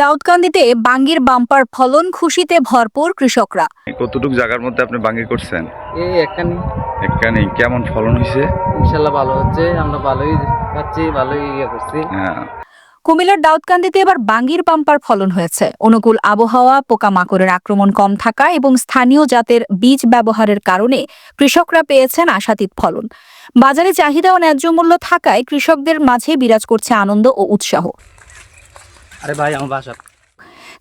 দাউদকান্দিতে বাঙ্গির bumper ফলন খুশিতে ভরপুর কৃষকরা। কতটুকু জায়গার মধ্যে আপনি বাঙ্গি করছেন? এই একখানি। এখানে কেমন ফলন হয়েছে ইনশাল্লাহ ভালো হচ্ছে আমরা ভালোই পাচ্ছি ভালোই ইয়ে করছি। হ্যাঁ। কুমিল্লার দাউদকান্দিতে এবার বাঙ্গির বাম্পার ফলন হয়েছে। অনুকূল আবহাওয়া পোকামাকড়ের আক্রমণ কম থাকা এবং স্থানীয় জাতের বীজ ব্যবহারের কারণে কৃষকরা পেয়েছেন আশাতীত ফলন। বাজারে চাহিদা ও ন্যায্য মূল্য থাকায় কৃষকদের মাঝে বিরাজ করছে আনন্দ ও উৎসাহ। আরে ভাই, আমার বাসা।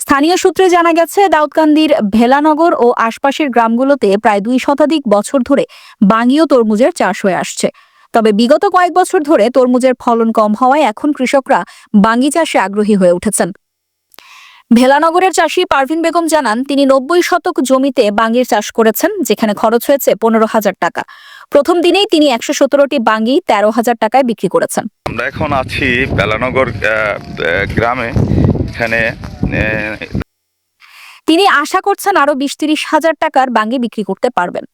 স্থানীয় সূত্রে জানা গেছে, দাউদকান্দির ভেলানগর ও আশপাশের গ্রামগুলোতে প্রায় দুই শতাধিক বছর ধরে বাঙ্গীয় তরমুজের চাষ হয়ে আসছে। তবে বিগত কয়েক বছর ধরে তরমুজের ফলন কম হওয়ায় এখন কৃষকরা বাঙ্গি চাষে আগ্রহী হয়ে উঠেছেন। ভেলানগরের চাষি পারভিন বেগম জানান, তিনি নব্বই শতক জমিতে বাঙ্গির চাষ করেছেন, যেখানে খরচ হয়েছে পনেরো হাজার টাকা। প্রথম দিনেই তিনি একশো সতেরোটি বাঙ্গি তেরো হাজার টাকায় বিক্রি করেছেন। আমরা এখন আছি বেলানগর গ্রামে। এখানে তিনি আশা করছেন আরও বিশ তিরিশ হাজার টাকার বাঙ্গি বিক্রি করতে পারবেন।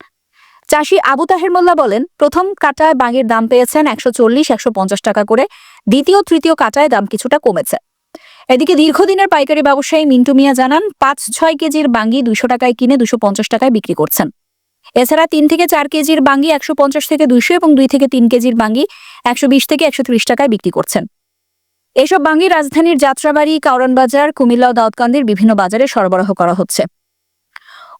চাষি আবু তাহের মোল্লা বলেন প্রথম কাটায় বাঙ্গির দাম পেয়েছেন একশো চল্লিশ একশো পঞ্চাশ টাকা করে দ্বিতীয় তৃতীয় কাটায় দাম কিছুটা কমেছে। এদিকে দীর্ঘদিনের পাইকারি ব্যবসায়ী মিন্টু মিয়া জানান পাঁচ ছয় কেজির বাঙ্গি দুশো টাকায় কিনে দুশো পঞ্চাশ টাকায় বিক্রি করছেন। এছাড়া তিন থেকে চার কেজির বাঙ্গি একশো পঞ্চাশ থেকে দুইশো এবং দুই থেকে তিন কেজির বাঙ্গি একশো বিশ থেকে একশো ত্রিশ টাকায় বিক্রি করছেন। এসব বাঙ্গি রাজধানীর যাত্রাবাড়ি কাউরান বাজার কুমিল্লা ও দাউদকান্দির বিভিন্ন বাজারে সরবরাহ করা হচ্ছে।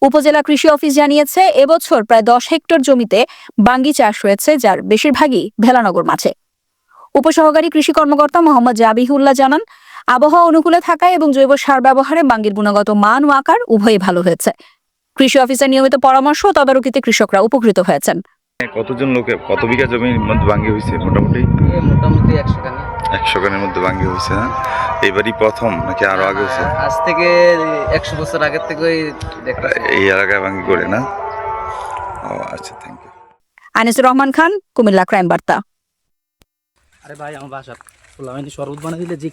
উপজেলা কৃষি অফিস জানিয়েছে, এবছর প্রায় দশ হেক্টর জমিতে বাঙ্গি চাষ হয়েছে, যার বেশিরভাগই ভেলানগর মাঠে। উপসহকারী কৃষি কর্মকর্তা মোহাম্মদ জাবিহুল্লাহ জানান, আবহাওয়া অনুকূলে থাকায় এবং জৈব সার ব্যবহারে বাঙ্গির গুণগত মান ও আকার উভয়ই ভালো হয়েছে। কৃষি অফিসের নিয়মিত পরামর্শ ও তদারকিতে কৃষকরা উপকৃত হয়েছেন। কতজন লোকে কত বিঘা জমির মধ্যে বাঙ্গি হয়েছে মোটামুটি? মোটামুটি একশো খানি একশো খানের মধ্যে বাঙ্গি হয়েছে হ্যাঁ? এবারই প্রথম নাকি আরও আগে হয়েছে? আজ থেকে একশো বছর আগের থেকেই দেখতে এই এলাকায় বাঙ্গি করে না? ও আচ্ছা thank you Anisur Rahman Khan Comilla crime বার্তা। আরে ভাই আমার বাসা ফুলামাইনি শরবত বানিয়ে দিলে যে